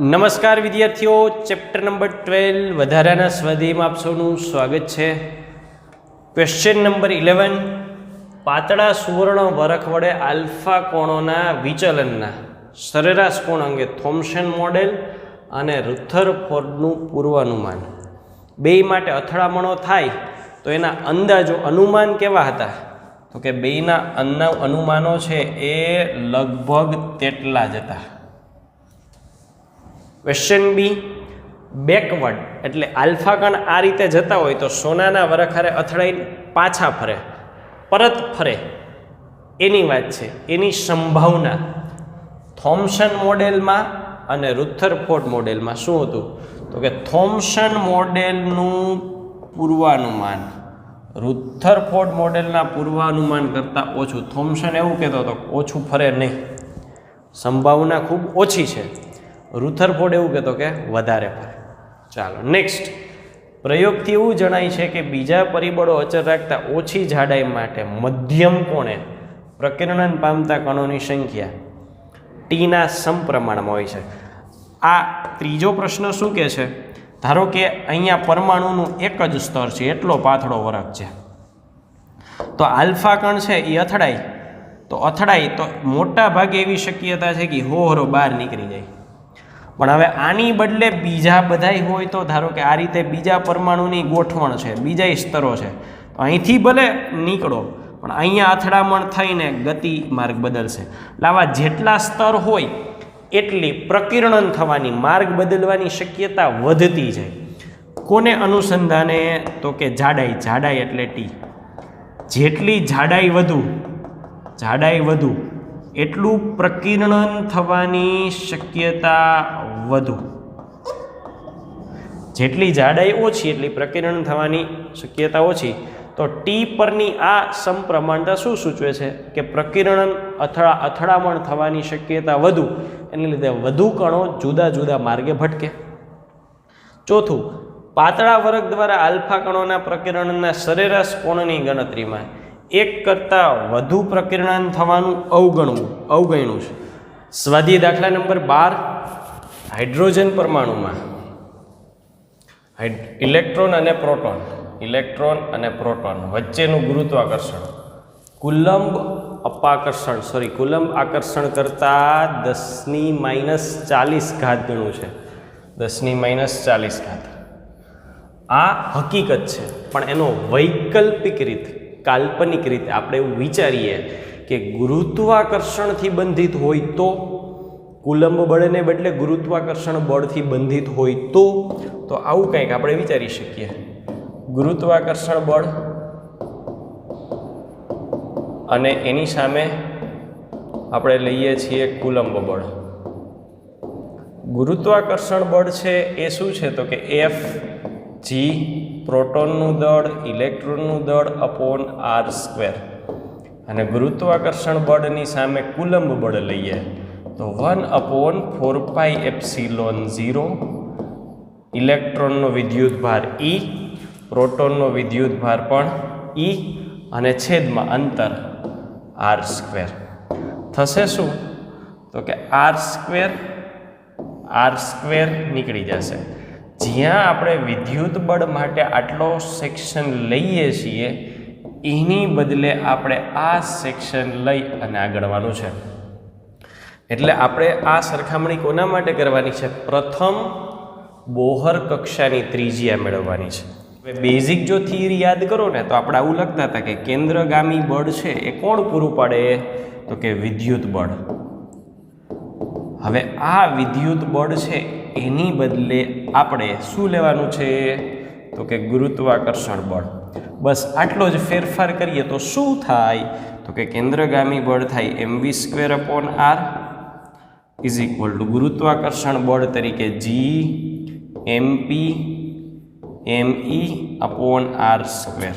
નમસ્કાર વિદ્યાર્થીઓ chapter number twelve વધારાના સ્વાધ્યાયમાં આપસોનું સ્વાગત છે. ક્વેશ્ચન નંબર ઇલેવન પાતળા સુવર્ણ વરખ વડે આલ્ફા કોણોના વિચલનના સરેરાશ કોણ અંગે થોમ્સન મોડેલ અને રુથરફોર્ડનું પૂર્વાનુમાન. બે માટે અથડામણો થાય, તો એના અંદાજો અનુમાન કેવા હતા? તો કે અન્ના અનુમાનો છે એ લગભગ તેટલા જ હતા. ક્વેશ્ચન બી બેકવર્ડ એટલે આલ્ફાકણ આ રીતે જતા હોય તો સોનાના વરખારે અથડાઈને પાછા ફરે, પરત ફરે. એની વાત છે, એની સંભાવના. થોમ્સન મોડેલમાં અને રુથરફોર્ડ મોડેલમાં શું હતું? તો કે થોમ્સન મોડેલનું પૂર્વાનુમાન. રુથરફોર્ડ મોડેલના પૂર્વાનુમાન કરતાં ઓછું. થોમ્સન એવું કહેતો હતો ઓછું ફરે નહીં. સંભાવના ખૂબ ઓછી છે. રુથરફોર્ડ એવું કહેતો કે વધારે ફરે ચાલો નેક્સ્ટ પ્રયોગથી એવું જણાય છે કે બીજા પરિબળો અચર રાખતા ઓછી જાડાઈ માટે મધ્યમ કોણે પ્રકિરણન પામતા કણોની સંખ્યા ટીના સમપ્રમાણમાં હોય છે. આ ત્રીજો પ્રશ્ન શું કહે છે? ધારો કે અહીંયા પરમાણુનું એક જ સ્તર છે, એટલો પાથળો વરખ છે. તો આલ્ફા કણ છે એ અથડાય. તો અથડાય તો મોટા ભાગે એવી શક્યતા છે કે હોહરો બહાર નીકળી જાય. પણ હવે આની બદલે બીજા બધાય હોય તો ધારો કે આ રીતે બીજા પરમાણુની ગોઠવણ છે બીજા સ્તરો છે. તો અહીંથી ભલે નીકળો, પણ અહીંયા અથડામણ થઈને ગતિ માર્ગ બદલશે. એટલે જેટલા સ્તર હોય, એટલી પ્રકિરણન થવાની, માર્ગ બદલવાની શક્યતા વધતી જાય. કોને અનુસંધાને તો કે જાડાઈ જાડાઈ એટલે ટી. જેટલી જાડાઈ વધુ જાડાઈ વધુ એટલું પ્રકિર્ણન થવાની શક્યતા વધુ. જેટલી જાડાઈ ઓછી, એટલી પ્રકિરણન થવાની શક્યતા ઓછી. તો ટી પરની આ સમપ્રમાણતા શું સૂચવે છે? કે પ્રકિરણન અથડા અથડામણ થવાની શક્યતા વધુ, એને લીધે વધુ કણો જુદા જુદા માર્ગે ભટકે. ચોથું, પાતળા વર્ગ દ્વારા આલ્ફા કણોના પ્રકિરણના સરેરાશ કોણની ગણતરીમાં એક કરતાં વધુ પ્રકિરણન થવાનું અવગણવું, અવગણ્યું છે. સ્વાધ્યાય દાખલા નંબર બાર, હાઇડ્રોજન પરમાણુમાં. ઇલેક્ટ્રોન અને પ્રોટોન, ઇલેક્ટ્રોન અને પ્રોટોન વચ્ચેનું ગુરુત્વાકર્ષણ. કુલંબ અપાકર્ષણ સોરી કુલંબ આકર્ષણ કરતાં દસની માઇનસ ચાલીસ ઘાત ગણું છે. દસની માઇનસ ચાલીસ ઘાત. આ હકીકત છે, પણ એનો વૈકલ્પિક રીત કાલ્પનિક રીતે આપણે એવું વિચારીએ કે ગુરુત્વાકર્ષણથી બંધિત હોય તો કુલંબ બળને બદલે ગુરુત્વાકર્ષણ બળથી બંધિત હોય તો? તો આવું કંઈક આપણે વિચારી શકીએ. ગુરુત્વાકર્ષણ બળ અને એની સામે આપણે લઈએ છીએ કુલંબ બળ. ગુરુત્વાકર્ષણ બળ છે એ શું છે? તો કે એફ જી, પ્રોટોનનું દળ, ઇલેક્ટ્રોનનું દળ અપોન આર સ્ક્વેર. અને ગુરુત્વાકર્ષણ બળની સામે કુલંબ બળ લઈએ, તો one upon four pi epsilon zero, ઇલેક્ટ્રોનનો વિદ્યુત ભાર ઈ, પ્રોટોનનો વિદ્યુત ભાર પણ ઈ, અને છેદમાં અંતર આર સ્ક્વેર. થશે શું? તો કે આર સ્ક્વેર આર સ્ક્વેર નીકળી જશે. જ્યાં આપણે વિદ્યુત બળ માટે આટલો સેક્શન લઈએ છીએ, એની બદલે આપણે આ સેક્શન લઈ અને આગળવાનું છે. એટલે આપણે આ સરખામણી કોના માટે કરવાની છે? પ્રથમ બોહર કક્ષાની ત્રિજ્યા મેળવવાની છે. હવે બેઝિક જો થિયરી યાદ કરો ને, તો આપણે આવું લખતા હતા કે કેન્દ્રગામી બળ છે એ કોણ પૂરું પાડે? તો કે વિદ્યુત બળ. હવે આ વિદ્યુત બળ છે એની બદલે આપણે શું લેવાનું છે? તો કે ગુરુત્વાકર્ષણ બળ. બસ આટલો જ ફેરફાર કરીએ તો શું થાય? તો કે કેન્દ્રગામી બળ થાય M V square upon R is equal to ગુરુત્વાકર્ષણ બળ તરીકે G MP M E upon R square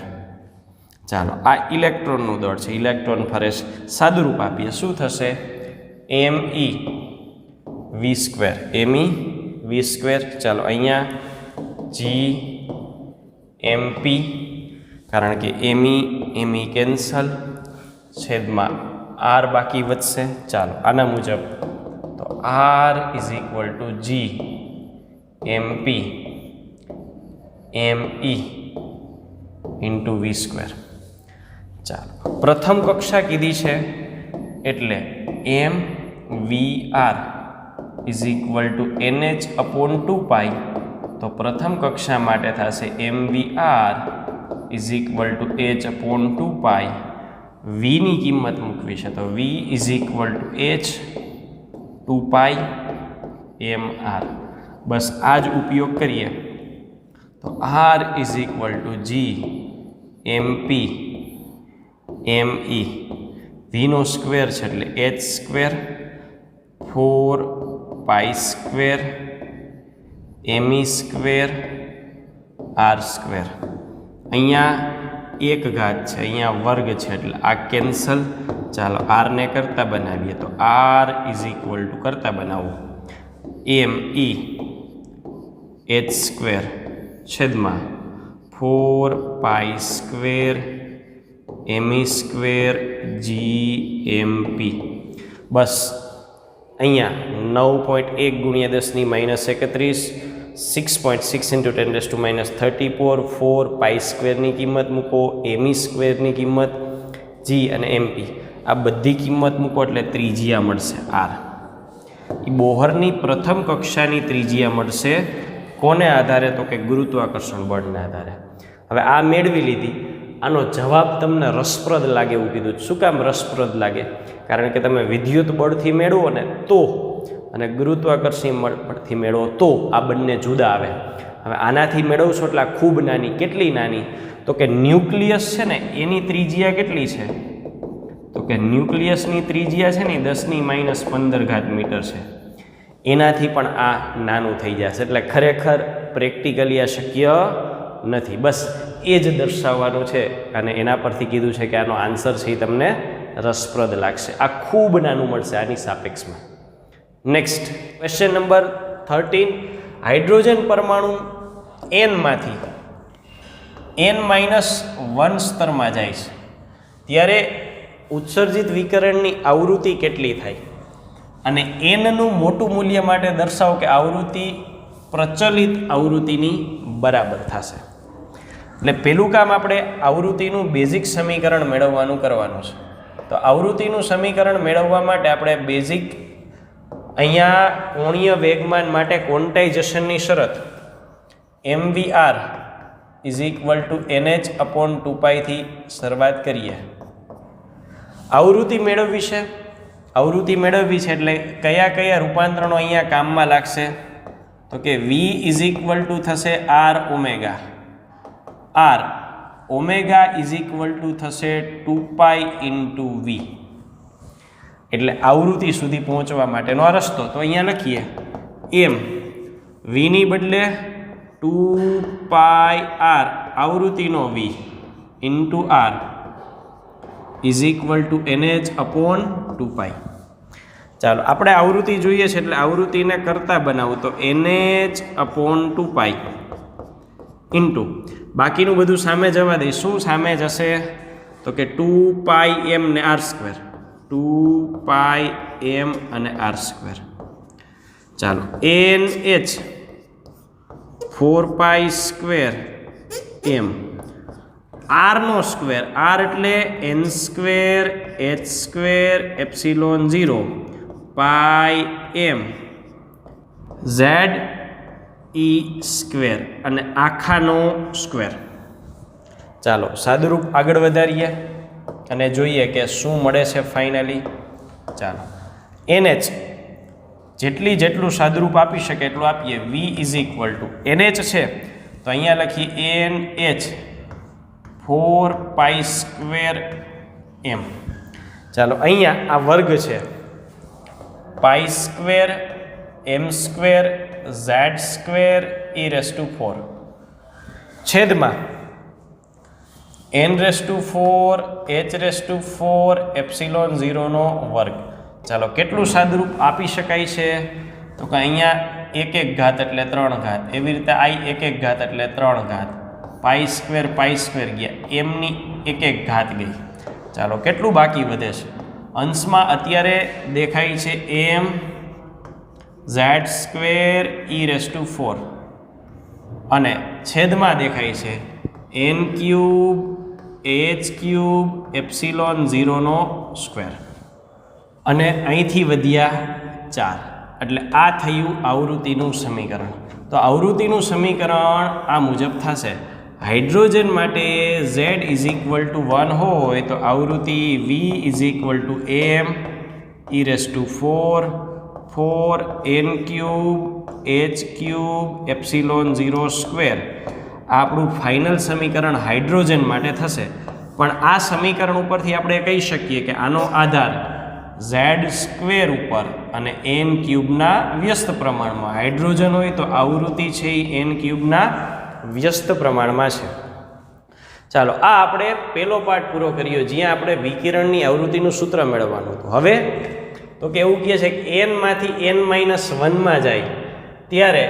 ચાલો, આ ઇલેક્ટ્રોનનું દળ છે. ઇલેક્ટ્રોન ફરે સાદુરૂપ આપીએ. શું થશે? એમ ઈ વી સ્ક્વેર એમ ઈ વી સ્ક્વેર ચાલો અહીંયા જી એમપી કારણ કે એમી એમી કેન્સલ છેદમાં આર બાકી વધશે. ચાલો, આના મુજબ. તો R is equal to G MP ME into V square ચાલો, પ્રથમ કક્ષા કીધી છે. એટલે M V R is equal to N H upon two pi તો પ્રથમ કક્ષા માટે થશે M V R is equal to H upon two pi વીની કિંમત મૂકવી છે તો V is equal to H two pi M R બસ આ જ ઉપયોગ કરીએ તો R is equal to G M P M E વીનો square છે એટલે H square four pi square ME square R square અહીંયા એક ઘાત છે, અહીંયા વર્ગ છે એટલે આ કેન્સલ ચાલો આરને કરતા બનાવીએ તો આર ઇઝ ઇક્વલ ટુ કરતા બનાવો. એમ ઈ એચ સ્ક્વેર છેદમાં four pi square ME square G M P બસ અહીંયા નવ પોઈન્ટ એક ગુણ્યા દસની માઇનસ એકત્રીસ six point six into ten raise to minus thirty four four pi સ્ક્વેરની કિંમત મૂકો એમી સ્ક્વેરની કિંમત જી અને એમપી આ બધી કિંમત મૂકો એટલે ત્રિજ્યા મળશે, આર. એ બોહરની પ્રથમ કક્ષાની ત્રિજ્યા મળશે, કોને આધારે? તો કે ગુરુત્વાકર્ષણ બળને આધારે. હવે આ મેળવી લીધી. આનો જવાબ તમને રસપ્રદ લાગે એવું કીધું. શું કામ રસપ્રદ લાગે? કારણ કે તમે વિદ્યુત બળથી મેળવો ને તો, અને ગુરુત્વાકર્ષણ બળથી મેળવો તો આ બંને જુદા આવે. હવે આનાથી મેળવશો એટલે ખૂબ નાની, કેટલી નાની? તો કે ન્યુક્લિયસ છે ને, એની ત્રિજ્યા કેટલી છે? તો કે ન્યુક્લિયસની ત્રિજ્યા છે ને દસની માઇનસ પંદર ઘાત મીટર છે. એનાથી પણ આ નાનું થઈ જશે. એટલે ખરેખર પ્રેક્ટિકલી આ શક્ય નથી. બસ એ જ દર્શાવવાનું છે અને એના પરથી કીધું છે કે આનો આન્સર છે તમને રસપ્રદ લાગશે. આ ખૂબ નાનું મળશે આની સાપેક્ષમાં. Next question number thirteen hydrogen પરમાણુ એનમાંથી એન માઇનસ વન સ્તરમાં જાય છે. ત્યારે ઉત્સર્જિત વિકરણની આવૃત્તિ કેટલી થાય? અને એનનું મોટું મૂલ્ય માટે દર્શાવો કે આવૃત્તિ પ્રચલિત આવૃત્તિની બરાબર થશે. એટલે પહેલું કામ આપણે આવૃત્તિનું બેઝિક સમીકરણ મેળવવાનું કરવાનું છે. તો આવૃત્તિનું સમીકરણ મેળવવા માટે આપણે બેઝિક અહીંયા કોણીય વેગમાન માટે કોન્ટાઇઝેશનની શરત M V R is equal to NH upon two પાઈથી શરૂઆત કરીએ. આવૃત્તિ મેળવવી છે. આવૃત્તિ મેળવવી છે એટલે કયા કયા રૂપાંતરણો અહીંયા કામમાં લાગશે? તો કે વી ઇઝ ઇક્વલ ટુ થશે R omega R omega is equal to થશે ટુ પાઈ ઇન્ટુ વી. એટલે આવૃત્તિ સુધી પહોંચવા માટેનો આ રસ્તો. તો અહીંયા લખીએ. એમ વીની બદલે two pi R આવૃત્તિનો V into R is equal to NH upon two pi ચાલો, આપણે આવૃત્તિ જોઈએ છે એટલે આવૃત્તિને કરતાં બનાવું તો NH upon two pi into બાકીનું બધું સામે જવા દઈ શું સામે જશે? તો કે ટુ પાઈ એમ ને R square. Two pi M અને આર સ્ક્વેર. ચાલો, N H. Four pi square M. આરનો square. R એટલે N square, H square, epsilon zero, pi M. Z E square અને આખાનો સ્ક્વેર. ચાલો, સાદુરૂપ આગળ વધારીએ અને જોઈએ કે શું મળે છે ફાઇનલી. ચાલો. એનએચ જેટલી જેટલું સાદુરૂપ આપી શકે એટલું આપીએ. V is equal to NH છે. તો અહીંયા લખીએ N H four pi square M. ચાલો, અહીંયા આ વર્ગ છે. Pi square, M square Z square E raise to four છેદમાં N raise to four H raise to four epsilon ઝીરોનો વર્ગ. ચાલો, કેટલું સાદરૂપ આપી શકાય છે? તો કે અહીંયા એક એક ઘાત એટલે ત્રણ ઘાત. એવી રીતે આઈ એક એક ઘાત એટલે ત્રણ ઘાત. પાઈ સ્ક્વેર પાઈ સ્ક્વેર ગયા. એમની એક એક ઘાત ગઈ. ચાલો, કેટલું બાકી વધે છે? અંશમાં અત્યારે દેખાય છે M Z square E raise to four. અને છેદમાં દેખાય છે N cube, H cube, epsilon ઝીરોનો square. અને અહીંથી વધ્યા ચાર. એટલે આ થયું આવૃત્તિનું સમીકરણ. તો આવૃત્તિનું સમીકરણ આ મુજબ થશે. હાઇડ્રોજન માટે Z is equal to one હોય તો આવૃત્તિ V is equal to M E raise to four. Four N cube, H cube, epsilon zero square. આપણું ફાઇનલ સમીકરણ હાઇડ્રોજન માટે થશે. પણ આ સમીકરણ ઉપરથી આપણે કહી શકીએ કે આનો આધાર ઝેડ સ્ક્વેર ઉપર અને એન ક્યુબના વ્યસ્ત પ્રમાણમાં. હાઇડ્રોજન હોય તો આવૃત્તિ છે એ એન ક્યુબના વ્યસ્ત પ્રમાણમાં છે. ચાલો, આ આપણે પહેલો પાઠ પૂરો કર્યો, જ્યાં આપણે વિકિરણની આવૃત્તિનું સૂત્ર મેળવવાનું હતું. હવે તો કે એવું કહે છે કે એનમાંથી એન માઇનસ વનમાં જાય, ત્યારે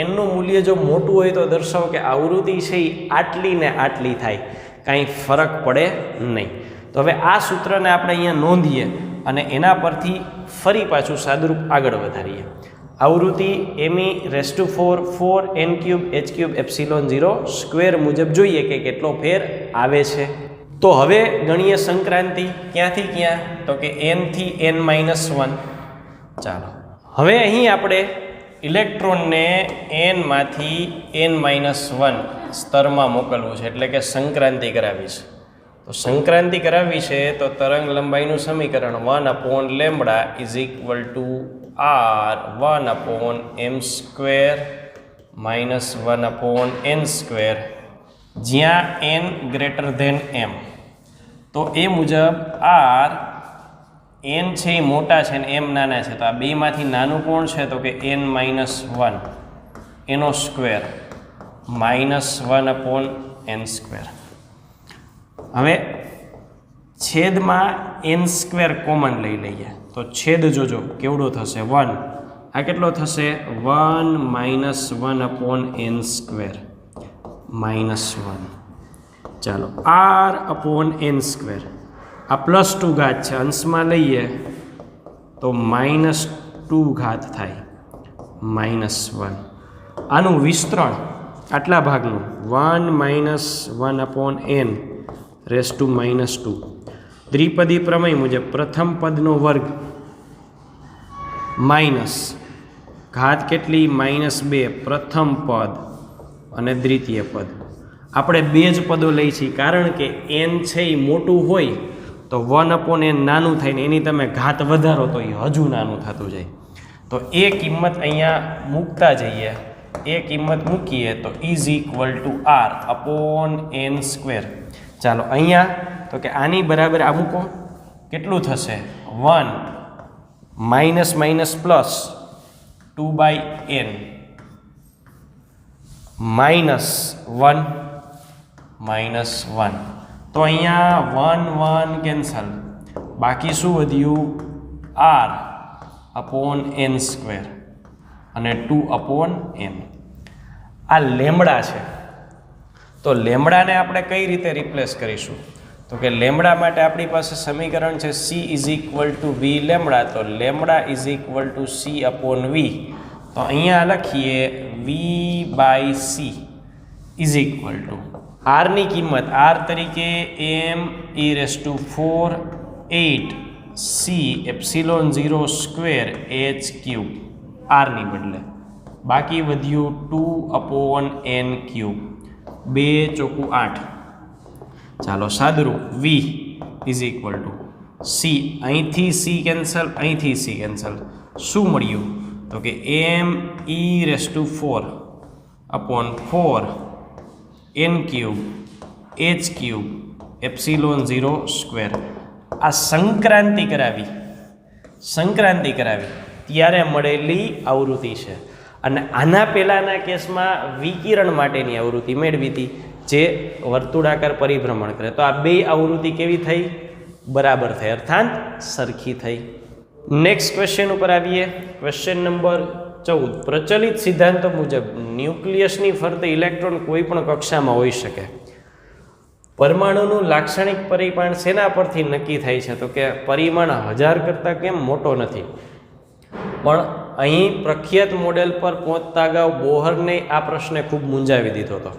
એનનું મૂલ્ય જો મોટું હોય તો દર્શાવો કે આવૃત્તિ છે એ આટલી ને આટલી થાય, કાંઈ ફરક પડે નહીં. તો હવે આ સૂત્રને આપણે અહીંયા નોંધીએ અને એના પરથી ફરી પાછું સાદુરૂપ આગળ વધારીએ. આવૃત્તિ ME raise to four four N cube H cube epsilon zero square મુજબ જોઈએ કે કેટલો ફેર આવે છે. તો હવે ગણીએ સંક્રાંતિ ક્યાંથી ક્યાં? તો કે એનથી એન માઇનસ વન ચાલો. હવે અહીં આપણે ઇલેક્ટ્રોનને એનમાંથી એન માઇનસ વન સ્તરમાં મોકલવું છે, એટલે કે સંક્રાંતિ કરાવી છે. તો સંક્રાંતિ કરાવી છે, તો તરંગ લંબાઈનું સમીકરણ one upon lambda is equal to R one upon M square minus one upon N square જ્યાં એન ગ્રેટર ધેન એમ તો એ મુજબ આર એન છે એ મોટા છે ને એમ નાના છે. તો આ બેમાંથી નાનું કોણ છે? તો કે એન માઇનસ વન. એનો square. Minus one upon N square. હવે છેદમાં એન સ્ક્વેર કોમન લઈ લઈએ. તો છેદ જોજો, કેવડો થશે? વન. આ કેટલો થશે? One minus one upon N square. Minus one. ચાલો. આર અપોન એન સ્ક્વેર આ પ્લસ ટુ ઘાત છે. અંશમાં લઈએ તો માઇનસ ટુ ઘાત થાય. માઇનસ વન આનું વિસ્તરણ આટલા ભાગનું. One minus one upon N raise to minus two દ્વિપદી પ્રમેય મુજબ પ્રથમ પદનો વર્ગ માઇનસ ઘાત કેટલી? માઇનસ બે. પ્રથમ પદ અને દ્વિતીય પદ. આપણે બે જ પદો લઈ છીએ. કારણ કે એન છે એ મોટું હોય તો વન અપોન એન નાનું થાય ને એની તમે ઘાત વધારો તો એ હજુ નાનું થતું જાય. તો એ કિંમત અહીંયા મૂકતા જઈએ. એ કિંમત મૂકીએ તો is equal to R upon N square ચાલો અહીંયા, તો કે આની બરાબર આ મૂકો. કેટલું થશે? One minus minus plus two by N minus one minus one. તો અહીંયા વન વન કેન્સલ. બાકી શું વધ્યું? આર અપોન એન સ્ક્વેર અને ટુ અપોન એન. આ લેમડા છે. તો લેમડાને આપણે કઈ રીતે રિપ્લેસ કરીશું? તો કે લેમડા માટે આપણી પાસે સમીકરણ છે C is equal to V lambda. તો lambda is equal to C upon V તો અહીંયા લખીએ V by C is equal to આરની કિંમત આર તરીકે M E raise to four eight C epsilon zero square H cube આરની બદલે. બાકી વધ્યું two upon N cube બે ચોખ્ખું આઠ. ચાલો સાદરું V is equal to C અહીંથી સી કેન્સલ અહીંથી સી કેન્સલ શું મળ્યું? તો કે M E raise to four upon four N cube H cube epsilon zero square આ સંક્રાંતિ કરાવી. સંક્રાંતિ કરાવી. ત્યારે મળેલી આવૃત્તિ છે. અને આના પહેલાંના કેસમાં વિકિરણ માટેની આવૃત્તિ મેળવી હતી, જે વર્તુળાકાર પરિભ્રમણ કરે. તો આ બે આવૃત્તિ કેવી થઈ? બરાબર થઈ. અર્થાત સરખી થઈ. નેક્સ્ટ ક્વેશ્ચન ઉપર આવીએ. ક્વેશ્ચન નંબર ચૌદ. પ્રચલિત સિદ્ધાંતો મુજબ ન્યુક્લિયસની ફરતે ઇલેક્ટ્રોન કોઈ પણ કક્ષામાં હોઈ શકે. પરમાણુનું લાક્ષણિક પરિમાણ શેના પરથી નક્કી થાય છે. તો કે પરિમાણ હજાર કરતાં કેમ મોટો નથી? પણ અહીં પ્રખ્યાત મોડેલ પર પહોંચતા અગાઉ બોહરને આ પ્રશ્ને ખૂબ મૂંઝાવી દીધો હતો.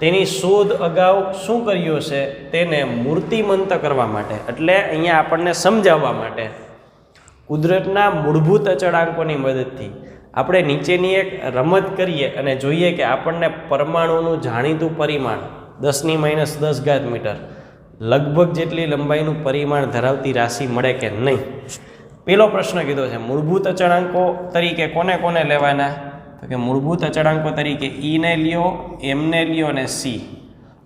તેની શોધ અગાઉ શું કર્યું છે તેને મૂર્તિમંત કરવા માટે, એટલે અહીંયા આપણને સમજાવવા માટે કુદરતના મૂળભૂત અચળાંકોની મદદથી આપણે નીચેની એક રમત કરીએ અને જોઈએ કે આપણને પરમાણુનું જાણીતું પરિમાણ દસની માઇનસ દસ ઘાત મીટર લગભગ જેટલી લંબાઈનું પરિમાણ ધરાવતી રાશિ મળે કે નહીં? પેલો પ્રશ્ન કીધો છે, મૂળભૂત અચળાંકો તરીકે કોને કોને લેવાના? તો કે મૂળભૂત અચળાંકો તરીકે ઈને લ્યો એમને લ્યો અને સી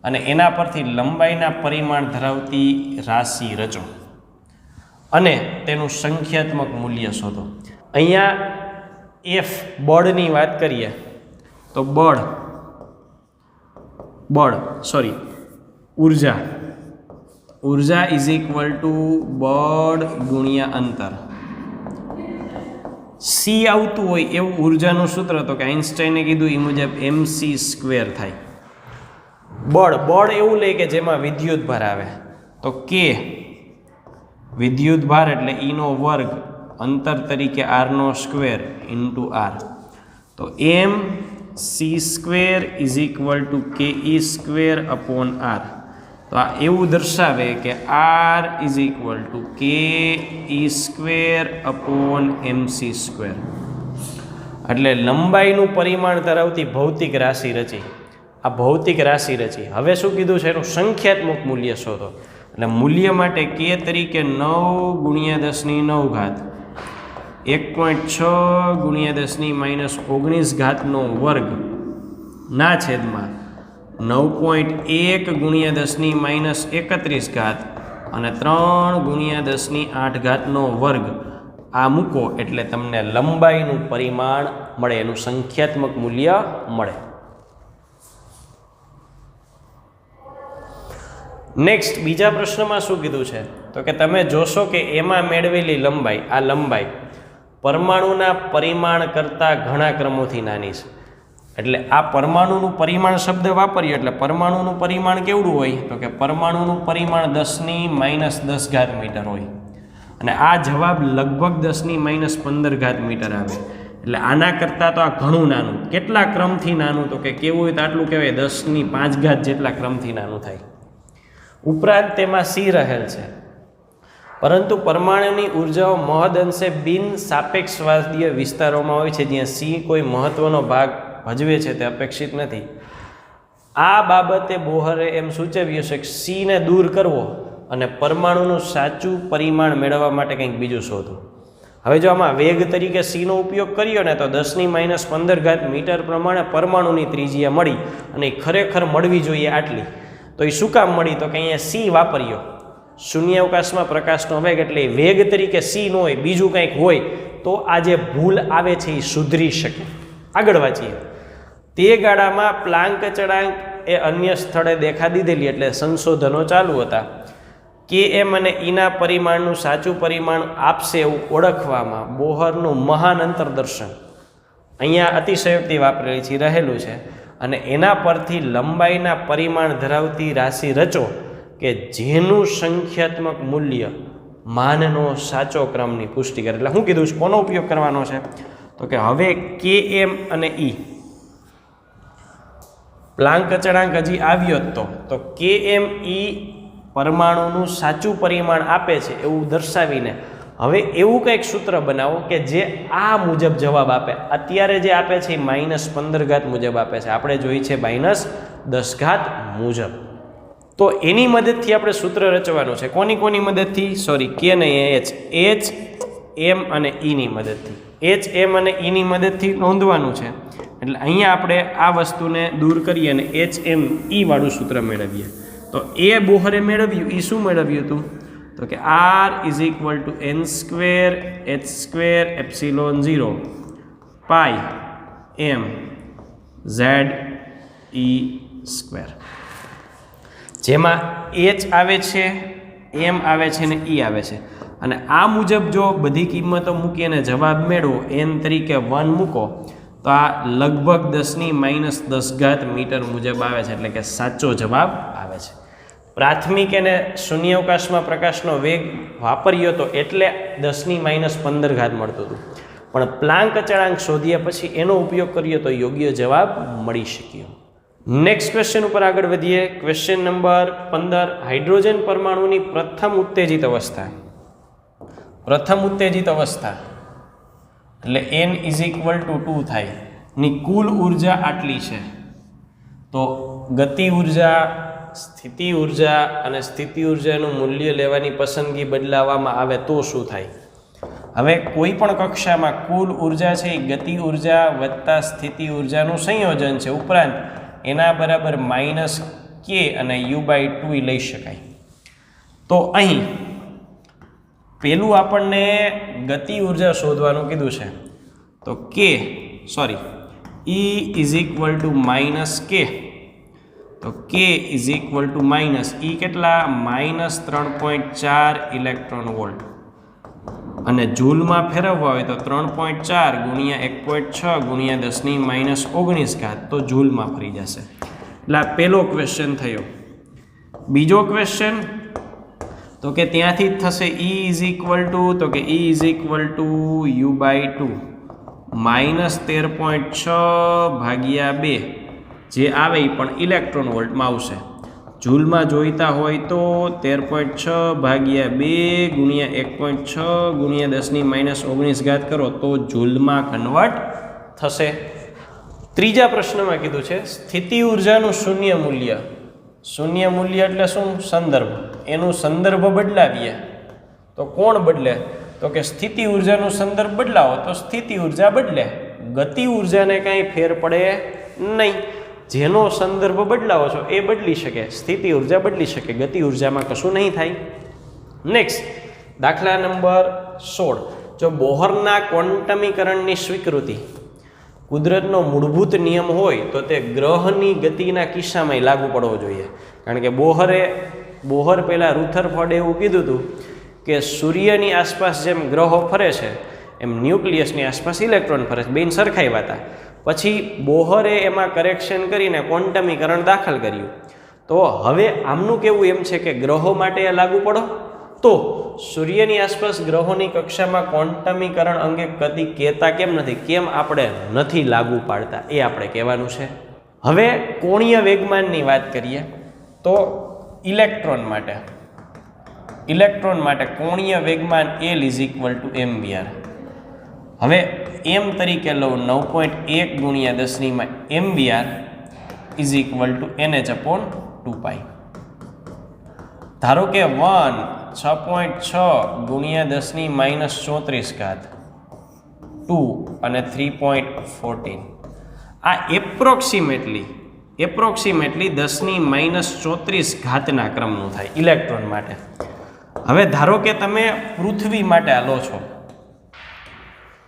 અને એના પરથી લંબાઈના પરિમાણ ધરાવતી રાશિ રચો. અને તેનું સંખ્યાત્મક મૂલ્ય શોધો. અહીંયા એફ બળની વાત કરીએ, તો બળ બળ સોરી ઊર્જા. ઊર્જા ઇઝ ઇક્વલ ટુ બળ ગુણ્યા અંતર. સી આવતું હોય એવું ઉર્જાનું સૂત્ર તો કે આઇન્સ્ટાઈને કીધું, એ મુજબ એમ સી સ્ક્વેર થાય. બળ બળ એવું લે કે જેમાં વિદ્યુત ભાર આવે. તો કે વિદ્યુત ભાર એટલે ઈનો વર્ગ અંતર તરીકે આરનો સ્ક્વેર ઇન્ટુ આર તો M C square is equal to K E square upon R તો આ એવું દર્શાવે કે R is equal to K E square upon M C square એટલે લંબાઈનું પરિમાણ ધરાવતી ભૌતિક રાશિ રચી. આ ભૌતિક રાશિ રચી. હવે શું કીધું છે? એનું સંખ્યાત્મક મૂલ્ય શોધો. એટલે મૂલ્ય માટે કે તરીકે નવ ગુણ્યા દસની નવ ઘાત એક પોઈન્ટ છ ગુણ્યા દસની માઇનસ ઓગણીસ ઘાતનો વર્ગ. ના છેદમાં નવ પોઈન્ટ એક ગુણ્યા દસની માઇનસ એકત્રીસ ઘાત અને ત્રણ ગુણ્યા દસની આઠ ઘાતનો વર્ગ. આ મૂકો એટલે તમને લંબાઈનું પરિમાણ મળે, એનું સંખ્યાત્મક મૂલ્ય મળે. નેક્સ્ટ બીજા પ્રશ્નમાં શું કીધું છે? તો કે તમે જોશો કે એમાં મેળવેલી લંબાઈ, આ લંબાઈ પરમાણુના પરિમાણ કરતાં ઘણા ક્રમોથી નાની છે. એટલે આ પરમાણુનું પરિમાણ શબ્દ વાપરીએ એટલે પરમાણુનું પરિમાણ કેવડું હોય? તો કે પરમાણુનું પરિમાણ દસની માઇનસ દસ ઘાત મીટર હોય. અને આ જવાબ લગભગ દસની માઇનસ પંદર ઘાત મીટર આવે. એટલે આના કરતાં તો આ ઘણું નાનું. કેટલા ક્રમથી નાનું? તો કે કેવું હોય તો આટલું કહેવાય. દસની પાંચ ઘાત જેટલા ક્રમથી નાનું થાય. ઉપરાંત તેમાં સી રહેલ છે. પરંતુ પરમાણુની ઉર્જાઓ મહદ અંશે બિન સાપેક્ષવાદીય વિસ્તારોમાં હોય છે, જ્યાં સી કોઈ મહત્વનો ભાગ ભજવે છે તે અપેક્ષિત નથી. આ બાબતે બોહરે એમ સૂચવ્યું છે કે સીને દૂર કરવો અને પરમાણુનું સાચું પરિમાણ મેળવવા માટે કંઈક બીજું શોધવું. હવે જો આમાં વેગ તરીકે સીનો ઉપયોગ કર્યો ને તો દસની માઇનસ પંદર ઘાત મીટર પ્રમાણે પરમાણુની ત્રિજ્યા મળી અને ખરેખર મળવી જોઈએ આટલી. તો એ શું કામ મળી? તો કે અહીંયા સી વાપર્યો. શૂન્યાવકાશમાં પ્રકાશનો વેગ એટલે વેગ તરીકે સી ન હોય, બીજું કંઈક હોય, તો આ જે ભૂલ આવે છે એ સુધરી શકે. આગળ વાંચીએ. તે ગાળામાં પ્લાંક ચળાંક એ અન્ય સ્થળે દેખા દીધેલી એટલે સંશોધનો ચાલુ હતા. કે એમ અને ઈના પરિમાણનું સાચું પરિમાણ આપશે એવું ઓળખવામાં બોહરનું મહાન અંતરદર્શન અહીંયા અતિશયોક્તિ વાપરેલી છે, રહેલું છે. અને એના પરથી લંબાઈના પરિમાણ ધરાવતી રાશિ રચો કે જેનું સંખ્યાત્મક મૂલ્ય માનનો સાચો ક્રમની પુષ્ટિ કરે. એટલે હું કીધું છે, કોનો ઉપયોગ કરવાનો છે? તો કે હવે કે એમ અને ઈ. પ્લાંક અચળાંક હજી આવ્યો જ તો. તો કે એમ ઈ પરમાણુનું સાચું પરિમાણ આપે છે એવું દર્શાવીને હવે એવું કંઈક સૂત્ર બનાવો કે જે આ મુજબ જવાબ આપે. અત્યારે જે આપે છે એ માઇનસ પંદર ઘાત મુજબ આપે છે. આપણે જોઈ છે માઇનસ દસ ઘાત મુજબ. તો એની મદદથી આપણે સૂત્ર રચવાનું છે. કોની કોની મદદથી? સોરી કે નહીં એચ એચ એમ અને ઈની મદદથી. એચ એમ અને ઈની મદદથી નોંધવાનું છે. એટલે અહીંયા આપણે આ વસ્તુને દૂર કરીએ અને એચ એમ ઈ વાળું સૂત્ર મેળવીએ. તો એ બોહરે મેળવ્યું એ શું મેળવ્યું હતું? તો કે R is equal to N square H square epsilon zero pi M Z E square જેમાં એચ આવે છે એમ આવે છે ને ઈ આવે છે. અને આ મુજબ જો બધી કિંમતો મૂકી અને જવાબ મેળવો એન તરીકે વન મૂકો, તો આ લગભગ દસની માઇનસ દસ ઘાત મીટર મુજબ આવે છે, એટલે કે સાચો જવાબ આવે છે. પ્રાથમિક અને શૂન્યાવકાશમાં પ્રકાશનો વેગ વાપર્યો હતો એટલે દસની માઇનસ પંદર ઘાત મળતું હતું. પણ પ્લાન્ક અચળાંક શોધ્યા પછી એનો ઉપયોગ કરીએ તો યોગ્ય જવાબ મળી શક્યો. નેક્સ્ટ ક્વેશ્ચન ઉપર આગળ વધીએ. ક્વેશ્ચન નંબર પંદર. હાઇડ્રોજન પરમાણુની પ્રથમ ઉત્તેજિત અવસ્થા. પ્રથમ ઉત્તેજિત અવસ્થા. એટલે N is equal to to two. ની કુલ ઊર્જા આટલી છે. તો ગતિ ઊર્જા, સ્થિતિ ઊર્જા અને સ્થિતિ ઉર્જાનું મૂલ્ય લેવાની પસંદગી બદલાવવામાં આવે તો શું થાય? હવે કોઈ પણ કક્ષામાં કુલ ઊર્જા છે એ ગતિ ઊર્જા વત્તા સ્થિતિ ઉર્જાનું સંયોજન છે ઉપરાંત એના બરાબર માઇનસ કે અને યુ બાય ટુ લઈ શકાય. તો અહીં પેલું આપણને ગતિ ઊર્જા શોધવાનું કીધું છે. તો કે sorry E is equal to minus K તો K is equal to minus E કેટલા? માઇનસ ત્રણ પોઈન્ટ ચાર ઇલેક્ટ્રોન વોલ્ટ અને જૂલમાં ફેરવવા હોય તો ત્રણ પોઈન્ટ ચાર ગુણ્યા એક પોઈન્ટ છ ગુણ્યા દસની માઇનસ ઓગણીસ ઘાત તો જૂલમાં ફરી જશે. એટલે આ પહેલો ક્વેશ્ચન થયો. બીજો ક્વેશ્ચન તો કે ત્યાંથી જ થશે ઈ ઇઝ ઇક્વલ ટુ તો કે E is equal to U by two minus તેર પોઈન્ટ છ ભાગ્યા બે. જે આવે એ પણ ઇલેક્ટ્રોન વોલ્ટમાં આવશે. જૂલમાં જોઈતા હોય તો તેર પોઈન્ટ છ ભાગ્યા બે ગુણ્યા એક પોઈન્ટ છ ગુણ્યા દસની માઇનસ ઓગણીસ ઘાત કરો તો જૂલમાં કન્વર્ટ થશે. ત્રીજા પ્રશ્નમાં કીધું છે, સ્થિતિ ઉર્જાનું શૂન્ય મૂલ્ય. શૂન્ય મૂલ્ય એટલે શું? સંદર્ભ. એનું સંદર્ભ બદલાવીએ. તો કોણ બદલે? તો કે સ્થિતિ ઉર્જાનું સંદર્ભ બદલાવો તો સ્થિતિ ઊર્જા બદલે. ગતિ ઉર્જાને કાંઈ ફેર પડે નહીં. જેનો સંદર્ભ બદલાવો છો એ બદલી શકે, સ્થિતિ ઊર્જા બદલી શકે, ગતિ ઉર્જામાં કશું નહીં થાય. નેક્સ્ટ દાખલા નંબર સોળ. જો બોહરના ક્વોન્ટમીકરણની સ્વીકૃતિ કુદરતનો મૂળભૂત નિયમ હોય, તો તે ગ્રહની ગતિના કિસ્સામાં લાગુ પડવો જોઈએ. કારણ કે બોહરે, બોહર પહેલાં રુથરફોર્ડે એવું કીધું હતું કે સૂર્યની આસપાસ જેમ ગ્રહો ફરે છે, એમ ન્યુક્લિયસની આસપાસ ઇલેક્ટ્રોન ફરે છે. બેન સરખાવ્યા હતા. પછી બોહરે એમાં કરેક્શન કરીને ક્વોન્ટમીકરણ દાખલ કર્યું. તો હવે આમનું કેવું એમ છે કે ગ્રહો માટે લાગુ પડો? તો સૂર્યની આસપાસ ગ્રહોની કક્ષામાં ક્વોન્ટમીકરણ અંગે કદી કહેતા કેમ નથી? કેમ આપણે નથી લાગુ પાડતા? એ આપણે કહેવાનું છે. હવે કોણીય વેગમાનની વાત કરીએ, તો ઇલેક્ટ્રોન માટે. ઇલેક્ટ્રોન માટે કોણીય વેગમાન L is equal to M VR હવે એમ તરીકે લઉં નવ પોઈન્ટ એક ગુણ્યા દસનીમાં M VR is equal to N H upon two pi ધારો કે વન છ પોઈન્ટ છ ગુણ્યા દસની માઇનસ ચોત્રીસ ઘાત ટુ અને થ્રી પોઈન્ટ ફોર્ટીન આ એપ્રોક્સિમેટલી એપ્રોક્સિમેટલી દસની માઇનસ ચોત્રીસ ઘાતના ક્રમનું થાય ઇલેક્ટ્રોન માટે. હવે ધારો કે તમે પૃથ્વી માટે આ લો છો.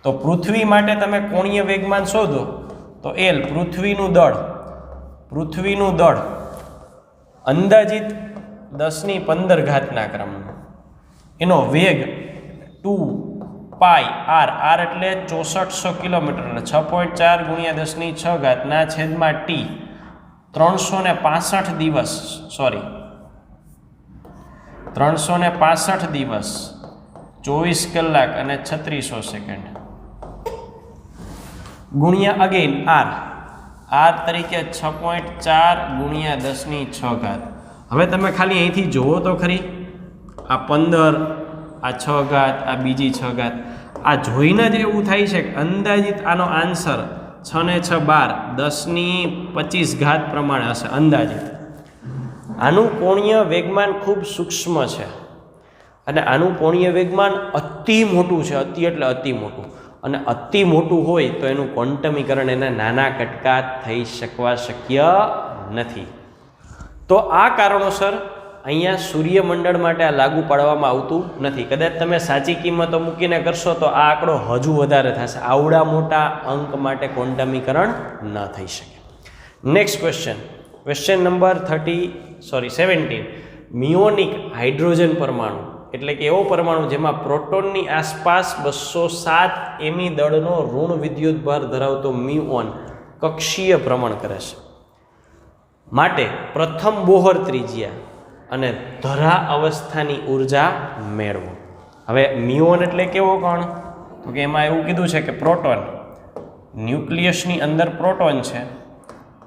તો પૃથ્વી માટે તમે કોણીય વેગમાન શોધો, તો એલ પૃથ્વીનું દળ. પૃથ્વીનું દળ અંદાજિત દસની પંદર ઘાતના ક્રમનું. એનો વેગ ટુ પાઈ આર. આર એટલે ચોસઠસો કિલોમીટર છ પોઈન્ટ ચાર ગુણ્યા દસની છ ઘાતના છેદમાં ટી. ત્રણસો ને પાસઠ દિવસ સોરી ત્રણસો ને પાસઠ દિવસ, ચોવીસ કલાક અને છત્રીસો સેકન્ડ. ગુણ્યા અગેન આર આર તરીકે છ પોઈન્ટ ચાર ગુણ્યા દસની છ ઘાત. હવે તમે ખાલી અહીંથી જુઓ તો ખરી. આ પંદર, આ છ ઘાત, આ બીજી છ ઘાત. આ જોઈને જ એવું થાય છે કે અંદાજિત આનો આન્સર છ ને છ બાર દસની પચીસ ઘાત પ્રમાણે હશે, અંદાજિત. આનું કોણીય વેગમાન ખૂબ સૂક્ષ્મ છે. અને આનું કોણીય વેગમાન અતિ મોટું છે, અતિ એટલે અતિ મોટું. અને અતિ મોટું હોય તો એનું ક્વોન્ટમીકરણ એના નાના કટકા થઈ શકવા શક્ય નથી. તો આ કારણોસર અહીંયા સૂર્યમંડળ માટે આ લાગુ પાડવામાં આવતું નથી. કદાચ તમે સાચી કિંમતો મૂકીને કરશો તો આ આંકડો હજુ વધારે થશે. આવડા મોટા અંક માટે ક્વોન્ટમીકરણ ન થઈ શકે. Next question question number thirty sorry seventeen muonic hydrogen પરમાણુ. એટલે કે એવો પરમાણુ જેમાં પ્રોટોનની આસપાસ બસો સાત એમી દળનો ઋણ વિદ્યુત ભાર ધરાવતો મ્યુઓન કક્ષીય ભ્રમણ કરે છે. માટે પ્રથમ બોહર ત્રિજ્યા અને ધરા અવસ્થાની ઊર્જા મેળવો. હવે મ્યુઓન એટલે કેવો કણ? તો કે એમાં એવું કીધું છે કે પ્રોટોન ન્યુક્લિયસની અંદર પ્રોટોન છે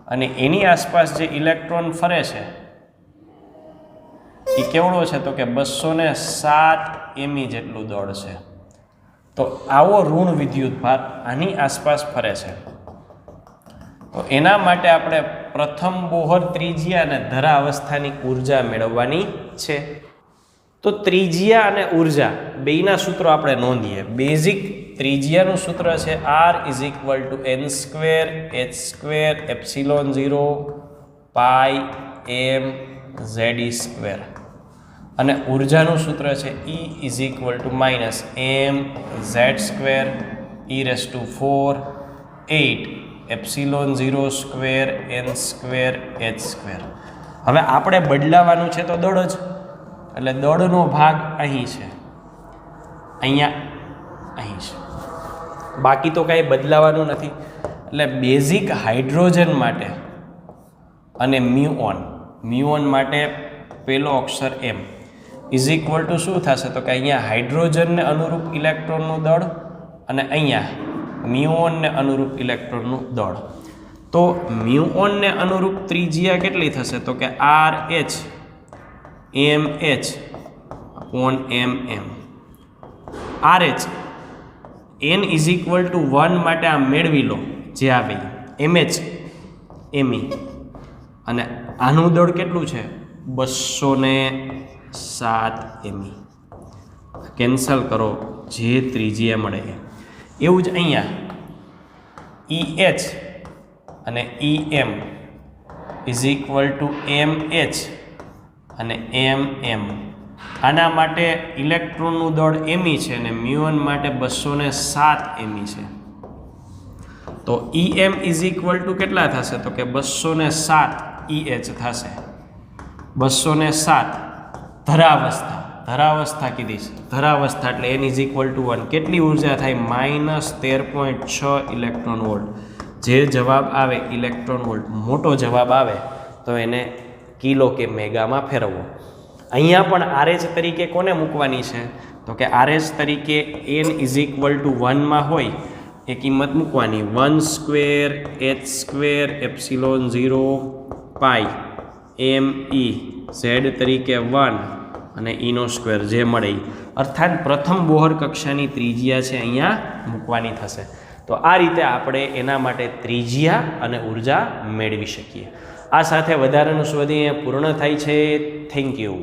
અને એની આસપાસ જે ઇલેક્ટ્રોન ફરે છે એ કેવડો છે તો કે બસો ને સાત એમી જેટલું દળ છે. તો આવો ઋણ વિદ્યુત ભાર આની આસપાસ ફરે છે. તો એના માટે આપણે પ્રથમ બોહર ત્રિજ્યા અને ધરા અવસ્થાની ઊર્જા મેળવવાની છે. તો ત્રિજ્યા અને ઊર્જા બેયના સૂત્રો આપણે નોંધીએ. બેઝિક ત્રિજ્યાનું સૂત્ર છે R is equal to N square, H square, epsilon zero, pi M Z square. અને ઉર્જાનું સૂત્ર છે E is equal to minus M Z square E raise to four eight epsilon zero square N square H square હવે આપણે બદલાવાનું છે તો દળ જ. એટલે દળનો ભાગ અહીં છે. અહીંયા અહીં છે. બાકી તો કાંઈ બદલાવાનું નથી. એટલે બેઝિક હાઇડ્રોજન માટે અને મ્યુઓન મ્યુઓન માટે પહેલો અક્ષર એમ ઇઝ ઇક્વલ ટુ શું થશે? તો કે અહીંયા હાઇડ્રોજનને અનુરૂપ ઇલેક્ટ્રોનનું દળ અને અહીંયા મ્યુઓનને અનુરૂપ ઇલેક્ટ્રોનનું દળ. તો મ્યુઓનને અનુરૂપ ત્રિજ્યા કેટલી થશે? તો કે R H, M H on M M. R H, N is equal to one માટે આ મેળવી લો, જે આવે એમ એચ, એમી અને આનું દળ કેટલું છે? બસો ને સાત એમી કેન્સલ કરો, જે ત્રિજ્યા મળે એવું જ અહીંયા. ઈ એચ અને E M is equal to M H અને એમ એમ આના માટે ઇલેક્ટ્રોનનું દળ એમી છે અને મ્યુઅન માટે બસો ને સાત એમી છે. તો E M is equal to કેટલા થશે? તો કે બસો ને સાત ઈ એચ થશે. બસો ને સાત. ધરાવસ્થા. ધરાવસ્થા કીધી છે ધરાવસ્થા એટલે N is equal to one કેટલી ઊર્જા થાય? માઇનસ તેર પોઈન્ટ છ ઇલેક્ટ્રોન વોલ્ટ. જે જવાબ આવે ઇલેક્ટ્રોન વોલ્ટ. મોટો જવાબ આવે તો એને કિલો કે મેગામાં ફેરવવો. અહીંયા પણ આરએચ તરીકે કોને મૂકવાની છે? તો કે આરએચ તરીકે એન ઇઝ ઇક્વલ ટુ વનમાં હોય એ કિંમત મૂકવાની. One square H square epsilon zero pi M E Z તરીકે વન અને ઈનો સ્ક્વેર જે મળે અર્થાત પ્રથમ બોહર કક્ષાની ત્રિજ્યા છે અહીંયા મૂકવાની થશે. તો આ રીતે આપણે એના માટે ત્રિજ્યા અને ઊર્જા મેળવી શકીએ. આ સાથે વધારાનું સ્વધી અહીંયા પૂર્ણ થાય છે. Thank you